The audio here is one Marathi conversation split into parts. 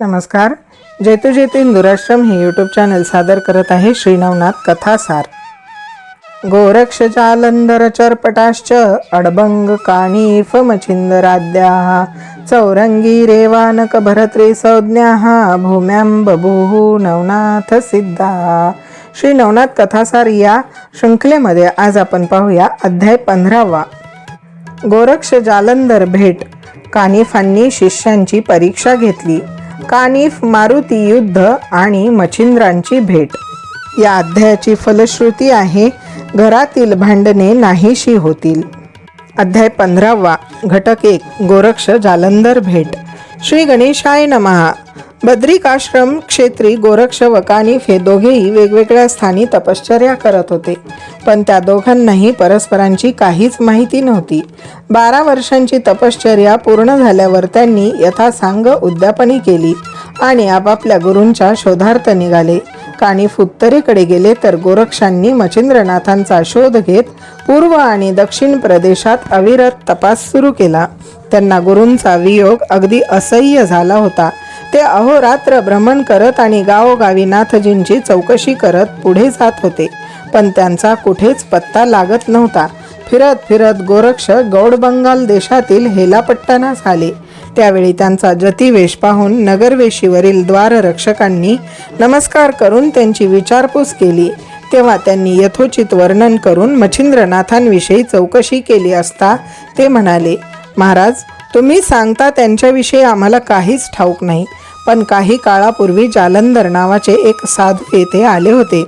नमस्कार. जेतू जेतू इंदुराश्रम हे यूट्यूब चॅनल सादर करत आहे श्रीनवनाथ कथासार. गोरक्ष जालंधर चरपटाश्च अडबंग काणीफ मच्छिंदराद्या चौरंगी रेवानक भरत्री संज्ञा भूम्यां बभूः नवनाथ सिद्धा. श्री नवनाथ कथासार या शृंखलेमध्ये आज आपण पाहूया अध्याय पंधरावा. गोरक्ष जालंधर भेट. कानिफांनी शिष्यांची परीक्षा घेतली. कानिफ मारुती युद्ध आणि मच्छिंद्रांची भेट. या अध्यायाची फलश्रुती आहे घरातील भांडणे नाहीशी होतील. अध्याय पंधरावा घटक एक गोरक्ष जालंधर भेट. श्री गणेशाय नमहा बद्रिकाश्रम क्षेत्री गोरक्ष व कानिफ हे दोघेही वेगवेगळ्या स्थानी तपश्चर्या करत होते. पण त्या दोघांनाही परस्परांची काहीच माहिती नव्हती. बारा वर्षांची तपश्चर्या पूर्ण झाल्यावर त्यांनी यथासांग उद्यापनी केली आणि आपापल्या गुरूंच्या शोधार्थ निघाले. कानिफ उत्तरेकडे गेले तर गोरक्षांनी मच्छिंद्रनाथांचा शोध घेत पूर्व आणि दक्षिण प्रदेशात अविरत तपास सुरू केला. त्यांना गुरूंचा वियोग अगदी असह्य झाला होता. ते अहोरात्र भ्रमण करत आणि गावोगावी नाथजींची चौकशी करत पुढे जात होते. पण त्यांचा कुठेच पत्ता लागत नव्हता. फिरत फिरत गोरक्ष गौड बंगाल देशातील हेलापट्टाना झाले. त्यावेळी त्यांचा जतिवेश पाहून नगरवेशीवरील द्वाररक्षकांनी नमस्कार करून त्यांची विचारपूस केली. तेव्हा त्यांनी यथोचित वर्णन करून मच्छिंद्रनाथांविषयी चौकशी केली असता ते म्हणाले महाराज तुम्ही सांगता त्यांच्याविषयी आम्हाला काहीच ठाऊक नाही. पण काही काळापूर्वी जालंधर नावाचे एक साधू येथे आले होते.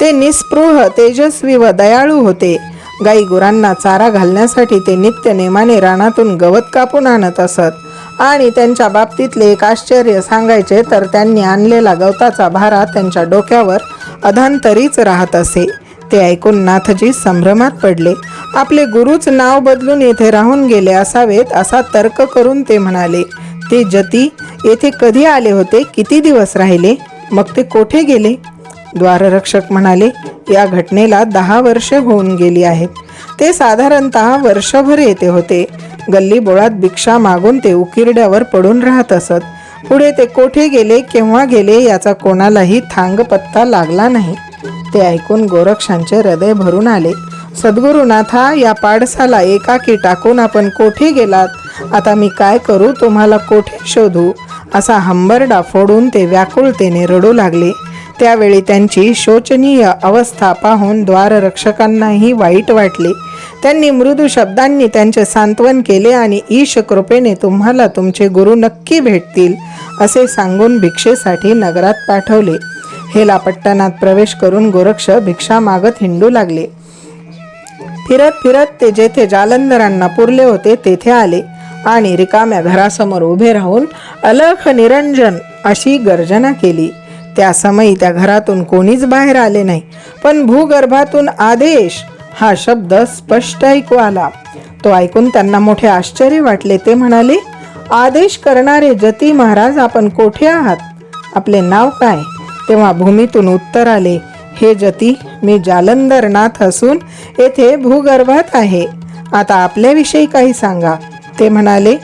ते निस्पृह तेजस्वी व दयाळू होते. गाई गुरांना चारा घालण्यासाठी ते नित्य नेमाने रानातून गवत कापून आणत असत. आणि त्यांच्या बाबतीतले एक आश्चर्य सांगायचे तर त्यांनी आणलेला गवताचा भारा त्यांच्या डोक्यावर अधांतरीच राहत असे. ते ऐकून नाथजी संभ्रमात पडले. आपले गुरुच नाव बदलून येथे राहून गेले असावेत असा तर्क करून ते म्हणाले ते जती येथे कधी आले होते? किती दिवस राहिले? मग ते कोठे गेले? द्वाररक्षक म्हणाले या घटनेला दहा वर्षे होऊन गेली आहेत. ते साधारणतः वर्षभर येते होते. गल्ली बोळात भिक्षा मागून ते उकिरड्यावर पडून राहत असत. पुढे ते कोठे गेले केव्हा गेले याचा कोणालाही थांग पत्ता लागला नाही. ते ऐकून गोरक्षांचे हृदय भरून आले. सद्गुरुनाथा या पाडसाला एकाकी टाकून आपण कोठे गेलात? आता मी काय करू? तुम्हाला कोठे शोधू? असा हंबरडा फोडून ते व्याकुळतेने रडू लागले. त्यावेळी त्यांची शोचनीय अवस्था पाहून द्वाररक्षकांनाही वाईट वाटले. त्यांनी मृदू शब्दांनी त्यांचे सांत्वन केले आणि ईश कृपेने तुम्हाला तुमचे गुरु नक्की भेटतील असे सांगून भिक्षेसाठी नगरात पाठवले. हेला पट्टणात प्रवेश करून गोरक्ष भिक्षा मागत हिंडू लागले. फिरत फिरत ते जेथे जालंधरांना पुरले होते तेथे आले. आणि रिकाम्या घरासमोर उभे राहून अलख निरंजन अशी गर्जना केली. त्या समयी त्या घरातून कोणीच बाहेर आले नाही पण भूगर्भातून आदेश हा शब्द स्पष्ट ऐकू आला. तो ऐकून त्यांना मोठे आश्चर्य वाटले. ते म्हणाले आदेश करणारे जती महाराज आपण कोठे आहात? आपले नाव काय? तेव्हा भूमीतून उत्तर आले हे जती मी जालंधरनाथ असून येथे भूगर्भात आहे. आता आपल्याविषयी काही सांगा. ते म्हणाले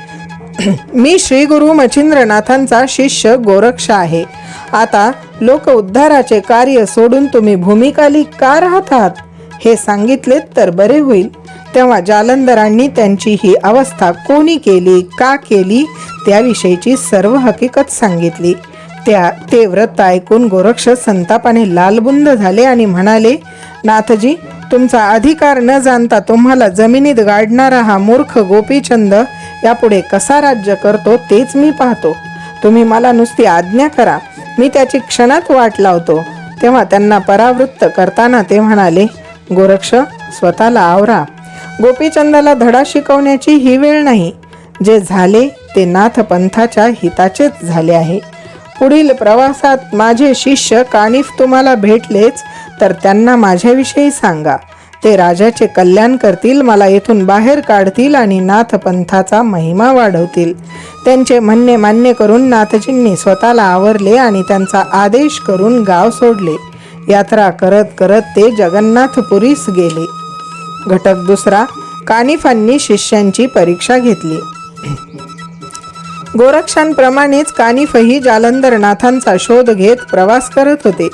मी श्री गुरु मच्छिंद्रनाथांचा शिष्य गोरक्ष आहे. आता लोक उद्धाराचे कार्य सोडून तुम्ही भूमिकाली का राहत आहात? हे सांगितलेत तर बरे होईल. तेव्हा जालंधरांनी त्यांची ही अवस्था कोणी केली का केली त्याविषयीची सर्व हकीकत सांगितली. त्या ते व्रत ऐकून गोरक्ष संतापाने लालबुंद झाले आणि म्हणाले नाथजी तुमचा अधिकार न जाणता तुम्हाला जमिनीत गाडणारा हा मूर्ख गोपीचंद यापुढे कसा राज्य करतो तेच मी पाहतो. तुम्ही मला नुसती आज्ञा करा. मी त्याची क्षणात वाट लावतो. तेव्हा त्यांना परावृत्त करताना ते म्हणाले गोरक्ष स्वतःला आवरा. गोपीचंदाला धडा शिकवण्याची ही वेळ नाही. जे झाले ते नाथ पंथाच्या हिताचेच झाले आहे. पुढील प्रवासात माझे शिष्य कानिफ तुम्हाला भेटलेच तर त्यांना माझ्याविषयी सांगा. ते राजाचे कल्याण करतील मला येथून बाहेर काढतील आणि नाथपंथाचा महिमा वाढवतील. त्यांचे म्हणणे मान्य करून नाथजींनी स्वतःला आवरले आणि त्यांचा आदेश करून गाव सोडले. यात्रा करत करत ते जगन्नाथपुरीस गेले. घटक दुसरा कानिफांनी शिष्यांची परीक्षा घेतली. गोरक्षांप्रमाणेच कानिफही जालंधरनाथांचा शोध घेत प्रवास करत होते.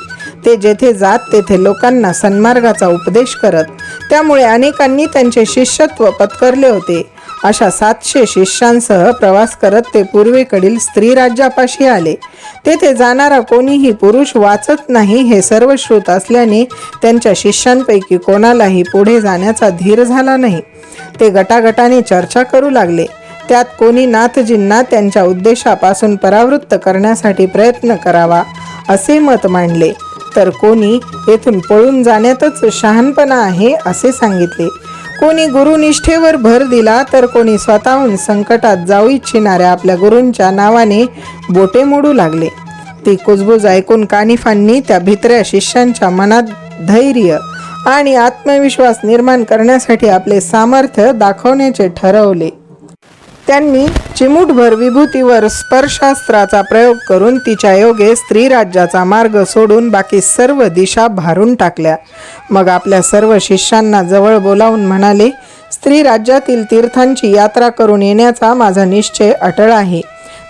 ते जेथे जात तेथे लोकांना सन्मार्गाचा उपदेश करत. त्यामुळे अनेकांनी त्यांचे शिष्यत्व पत्करले होते. अशा सातशे शिष्यांसह प्रवास करत ते पूर्वेकडील स्त्री राज्यापाशी आले. तेथे जाणारा कोणीही पुरुष वाचत नाही हे सर्व श्रुत असल्याने त्यांच्या शिष्यांपैकी कोणालाही पुढे जाण्याचा धीर झाला नाही. ते गटागटाने चर्चा करू लागले. त्यात कोणी नाथजींना त्यांच्या उद्देशापासून परावृत्त करण्यासाठी प्रयत्न करावा असे मत मांडले. तर कोणी येथून पळून जाण्यातच शहाणपणा आहे असे सांगितले. कोणी गुरुनिष्ठेवर भर दिला तर कोणी स्वतःहून संकटात जाऊ इच्छिणाऱ्या आपल्या गुरूंच्या नावाने बोटे मोडू लागले. ती कुजबूज ऐकून कानिफांनी त्या भित्र्या शिष्यांच्या मनात धैर्य आणि आत्मविश्वास निर्माण करण्यासाठी आपले सामर्थ्य दाखवण्याचे ठरवले. त्यांनी चिमूटभर विभूतीवर स्पर्शास्त्राचा प्रयोग करून तिच्या योगे स्त्री राज्याचा मार्ग सोडून बाकी सर्व दिशा भारून टाकल्या. मग आपल्या सर्व शिष्यांना जवळ बोलावून म्हणाले स्त्री राज्यातील तीर्थांची यात्रा करून येण्याचा माझा निश्चय अटळ आहे.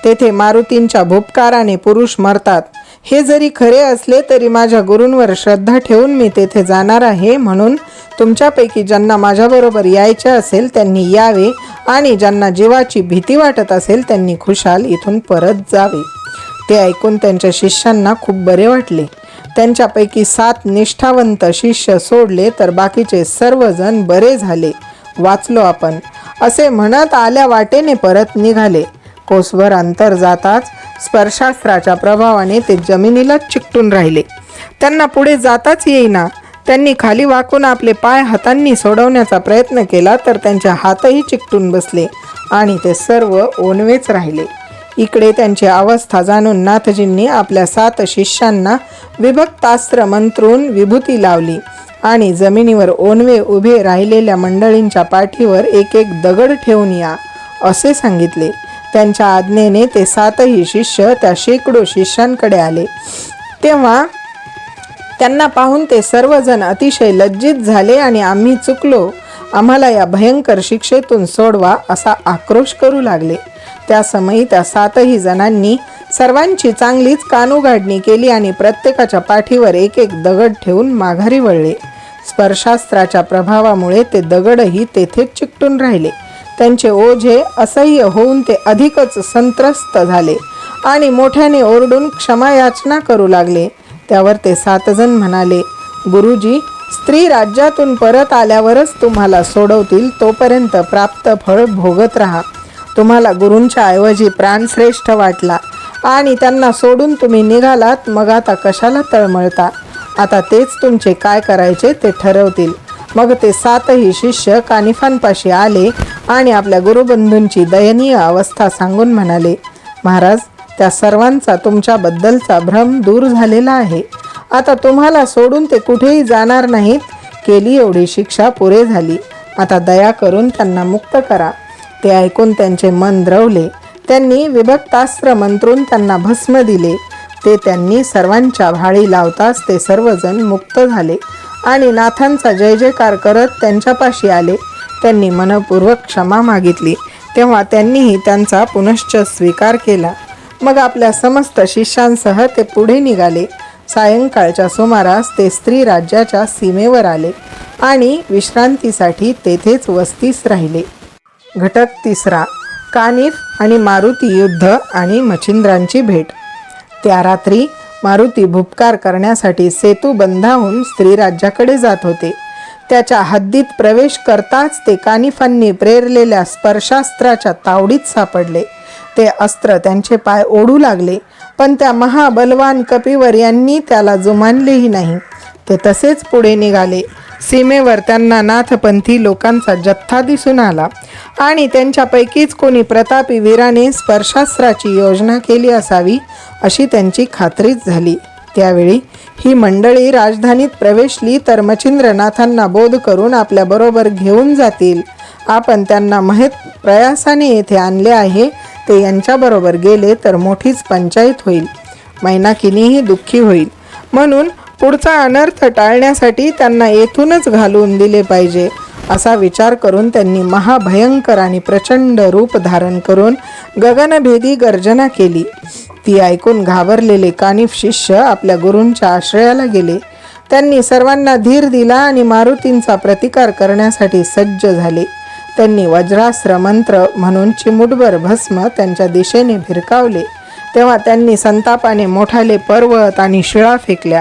तेथे मारुतींच्या भूपकाराने पुरुष मरतात. हे जरी खरे असले तरी माझ्या गुरूंवर श्रद्धा ठेवून मी तेथे जाणार आहे म्हणून तुमच्यापैकी ज्यांना माझ्याबरोबर यायचे असेल त्यांनी यावे आणि ज्यांना जीवाची भीती वाटत असेल त्यांनी खुशाल इथून परत जावे. ते ऐकून त्यांच्या शिष्यांना खूप बरे वाटले. त्यांच्यापैकी सात निष्ठावंत शिष्य सोडले तर बाकीचे सर्वजण बरे झाले. वाचलो आपण. असे म्हणत आल्या वाटेने परत निघाले. कोसभर अंतर जाताच स्पर्शास्त्राच्या प्रभावाने ते जमिनीला चिकटून राहिले. त्यांना पुढे जाताच येईना. त्यांनी खाली वाकून आपले पाय हातांनी सोडवण्याचा प्रयत्न केला तर त्यांचे हातही चिकटून बसले आणि ते सर्व ओनवेच राहिले. इकडे त्यांची अवस्था जाणून नाथजींनी आपल्या सात शिष्यांना विभक्तास्त्र मंत्रून विभूती लावली आणि जमिनीवर ओनवे उभे राहिलेल्या मंडळींच्या पाठीवर एक एक दगड ठेवून या असे सांगितले. त्यांच्या आज्ञेने ते सातही शिष्य त्या शेकडो शिष्यांकडे आले. तेव्हा त्यांना पाहून ते सर्वजण अतिशय लज्जित झाले आणि आम्ही चुकलो. आम्हाला या भयंकर शिक्षेतून सोडवा असा आक्रोश करू लागले. त्या समयी त्या सातही जणांनी सर्वांची चांगलीच कानोगाडणी केली आणि प्रत्येकाच्या पाठीवर एक एक दगड ठेवून माघारी वळले. स्पर्शास्त्राच्या प्रभावामुळे ते दगडही तेथेच चिकटून राहिले. त्यांचे ओझे असह्य होऊन ते अधिकच संत्रस्त झाले आणि मोठ्याने ओरडून क्षमायाचना करू लागले. त्यावर ते सातजण म्हणाले गुरुजी स्त्री राज्यातून परत आल्यावरच तुम्हाला सोडवतील तोपर्यंत प्राप्त फळ भोगत राहा. तुम्हाला गुरूंच्या ऐवजी प्राणश्रेष्ठ वाटला. आणि त्यांना सोडून तुम्ही निघालात मग आता कशाला तळमळता? आता तेच तुमचे काय करायचे ते ठरवतील. मग ते सातही शिष्य कानिफांपाशी आले आणि आपल्या गुरुबंधूंची दयनीय अवस्था सांगून म्हणाले महाराज त्या सर्वांचा तुमच्याबद्दलचा भ्रम दूर झालेला आहे. आता तुम्हाला सोडून ते कुठेही जाणार नाहीत. केली एवढी शिक्षा पुरे झाली. आता दया करून त्यांना मुक्त करा. ते ऐकून त्यांचे मन द्रवले. त्यांनी विभक्तास्त्र मंत्रून त्यांना भस्म दिले. ते त्यांनी सर्वांच्या भाळी लावताच ते सर्वजण मुक्त झाले. आणि नाथांचा जय जयकार करत त्यांच्यापाशी आले. त्यांनी मनपूर्वक क्षमा मागितली. तेव्हा त्यांनीही त्यांचा पुनश्च स्वीकार केला. मग आपल्या समस्त शिष्यांसह ते पुढे निघाले. सायंकाळच्या सुमारास ते स्त्री राज्याच्या सीमेवर आले आणि विश्रांतीसाठी तेथेच वस्तीस राहिले. घटक तिसरा कानिफ आणि मारुती युद्ध आणि मच्छिंद्रांची भेट. त्या रात्री मारुती भुपकार करण्यासाठी सेतू बंधाहून स्त्री राज्याकडे जात होते. त्याच्या हद्दीत प्रवेश करताच ते कानिफांनी प्रेरलेल्या स्पर्शास्त्राच्या तावडीत सापडले. ते अस्त्र त्यांचे पाय ओढू लागले पण त्या महाबलवान कपिवर यांनी त्याला जुमानलेही नाही. ते तसेच पुढे निघाले. सीमेवर त्यांना नाथपंथी लोकांचा जथ्था दिसून आला आणि त्यांच्यापैकीच कोणी प्रतापी वीराने स्पर्शास्त्राची योजना केली असावी अशी त्यांची खात्रीच झाली. त्यावेळी ही मंडळी राजधानीत प्रवेशली तर मच्छिंद्रनाथांना बोध करून आपल्याबरोबर घेऊन जातील. आपण त्यांना महेत प्रयासाने येथे आणले आहे ते यांच्याबरोबर गेले तर मोठीच पंचायत होईल. मैनाकिनीही दुःखी होईल. म्हणून पुढचा अनर्थ टाळण्यासाठी त्यांना येथूनच घालून दिले पाहिजे असा विचार करून त्यांनी महाभयंकर आणि प्रचंड रूप धारण करून गगनभेदी गर्जना केली. ती ऐकून घाबरलेले कानिफ शिष्य आपल्या गुरूंच्या आश्रयाला गेले. त्यांनी सर्वांना धीर दिला आणि मारुतींचा प्रतिकार करण्यासाठी सज्ज झाले. त्यांनी वज्रास्त्र मंत्र म्हणून चिमुटभर भस्म त्यांच्या दिशेने भिरकावले. तेव्हा त्यांनी संतापाने मोठाले पर्वत आणि शिळा फेकल्या.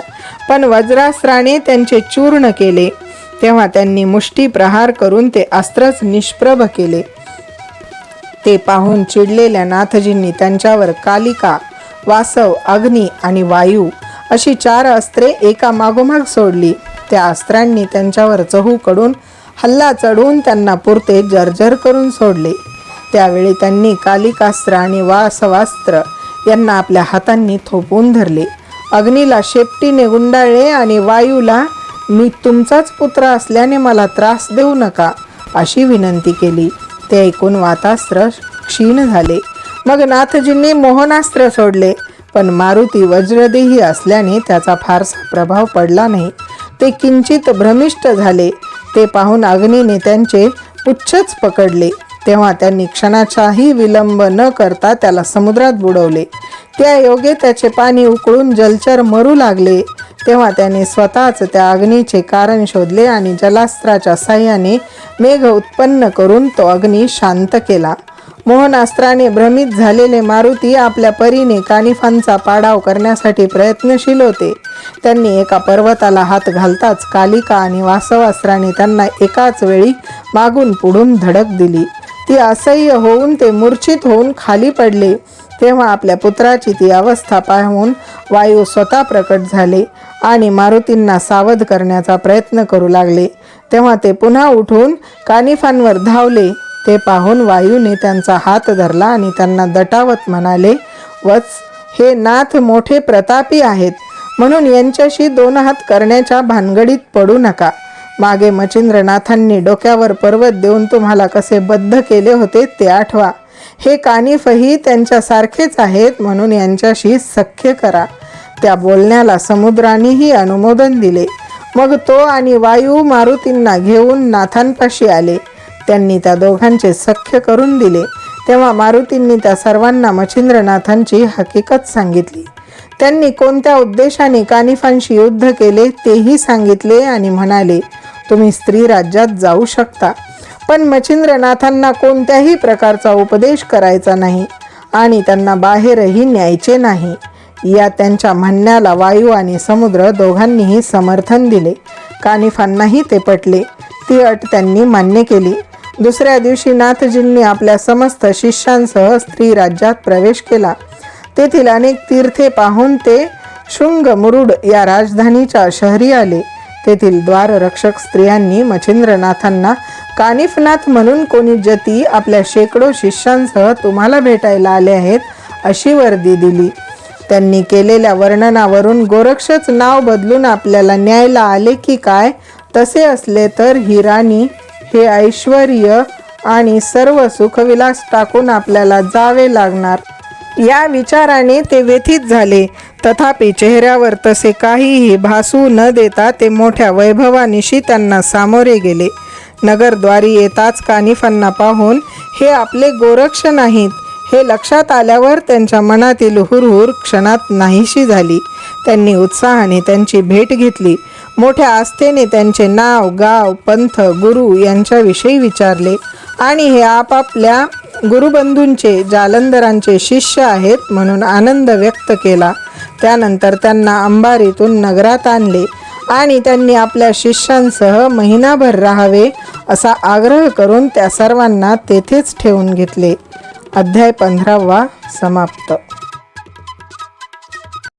पण वज्रास्त्राने त्यांचे चूर्ण केले. तेव्हा त्यांनी मुष्टी प्रहार करून ते अस्त्रच निष्प्रभ केले. ते पाहून चिडलेल्या नाथजींनी त्यांच्यावर कालिका वासव अग्नी आणि वायू अशी चार अस्त्रे एका मागोमाग सोडली. त्या अस्त्रांनी त्यांच्यावर चहूकडून हल्ला चढवून त्यांना पुरते जर्जर करून सोडले. त्यावेळी त्यांनी कालिकास्त्र आणि वासवास्त्र यांना आपल्या हातांनी थोपवून धरले. अग्नीला शेपटीने गुंडाळले आणि वायूला मी तुमचाच पुत्र असल्याने मला त्रास देऊ नका अशी विनंती केली. ते ऐकून वातास्त्र क्षीण झाले. मग नाथजींनी मोहनास्त्र सोडले पण मारुती वज्रदेही असल्याने त्याचा फारसा प्रभाव पडला नाही. ते किंचित भ्रमिष्ट झाले. ते पाहून अग्नीने त्यांचे पुच्छच पकडले. तेव्हा त्यांनी क्षणाचाही विलंब न करता त्याला समुद्रात बुडवले. त्या योगे त्याचे पाणी उकळून जलचर मरू लागले. तेव्हा त्याने स्वतःच त्या अग्नीचे कारण शोधले आणि जलास्त्राच्या साह्याने मेघ उत्पन्न करून तो अग्नी शांत केला. मोहनास्त्राने भ्रमित झालेले मारुती आपल्या परीने कानिफांचा पाडाव करण्यासाठी प्रयत्नशील होते. त्यांनी एका पर्वताला हात घालताच कालिका आणि वासवास्त्राने त्यांना एकाच वेळी मागून पुढून धडक दिली. ती असह्य होऊन ते मूर्छित होऊन खाली पडले. तेव्हा आपल्या पुत्राची ती अवस्था पाहून वायू स्वतः प्रकट झाले आणि मारुतींना सावध करण्याचा प्रयत्न करू लागले. तेव्हा ते पुन्हा उठून कानिफांवर धावले. ते पाहून वायूने त्यांचा हात धरला आणि त्यांना दटावत म्हणाले वच हे नाथ मोठे प्रतापी आहेत. म्हणून यांच्याशी दोन हात करण्याच्या भानगडीत पडू नका. मागे मचिंद्रनाथांनी डोक्यावर पर्वत देऊन तुम्हाला कसे बद्ध केले होते ते आठवा. हे कानिफही त्यांच्यासारखेच आहेत म्हणून यांच्याशी सख्य करा. त्या बोलण्याला समुद्रानेही अनुमोदन दिले. मग तो आणि वायू मारुतींना घेऊन नाथांपाशी आले. त्यांनी त्या दोघांचे सख्य करून दिले तेव्हा मारुतींनी त्या सर्वांना मच्छिंद्रनाथांची हकीकत सांगितली. त्यांनी कोणत्या उद्देशाने कानिफांशी युद्ध केले तेही सांगितले आणि म्हणाले तुम्ही स्त्री राज्यात जाऊ शकता पण मच्छिंद्रनाथांना कोणत्याही प्रकारचा उपदेश करायचा नाही आणि त्यांना बाहेरही न्यायचे नाही. या त्यांच्या म्हणण्याला वायू आणि समुद्र दोघांनीही समर्थन दिले. कानिफांनाही ते पटले. ती अट त्यांनी मान्य केली. दुसऱ्या दिवशी नाथजींनी आपल्या समस्त शिष्यांसह स्त्री राज्यात प्रवेश केला. तेथील अनेक तीर्थे पाहून ते शृंग मुरुड या राजधानीच्या शहरी आले. तेथील द्वाररक्षक स्त्रियांनी मच्छिंद्रनाथांना कानिफनाथ म्हणून कोणी जती आपल्या शेकडो शिष्यांसह तुम्हाला भेटायला आले आहेत अशी वर्दी दिली. त्यांनी केलेल्या वर्णनावरून गोरक्षच नाव बदलून आपल्याला न्यायला आले की काय तसे असले तर ही राणी हे ऐश्वर्य आणि सर्व सुखविलास टाकून आपल्याला जावे लागणार. या विचाराने ते व्यथित झाले. तथापि चेहऱ्यावर तसे काहीही भासू न देता ते मोठ्या वैभवानिशी त्यांना सामोरे गेले. नगरद्वारी येताच कानिफांना पाहून हे आपले गोरक्ष नाहीत. हे लक्षात आल्यावर त्यांच्या मनातील हुरहुर क्षणात नाहीशी झाली. त्यांनी उत्साहाने त्यांची भेट घेतली. मोठ्या आस्थेने त्यांचे नाव गाव पंथ गुरु यांच्याविषयी विचारले. आणि हे आपापल्या गुरुबंधूंचे जालंधरांचे शिष्य आहेत म्हणून आनंद व्यक्त केला. त्यानंतर त्यांना अंबारीतून नगरात आणले आणि त्यांनी आपल्या शिष्यांसह महिनाभर राहावे असा आग्रह करून त्या सर्वांना तेथेच ठेवून घेतले. अध्याय पंधरावा समाप्त.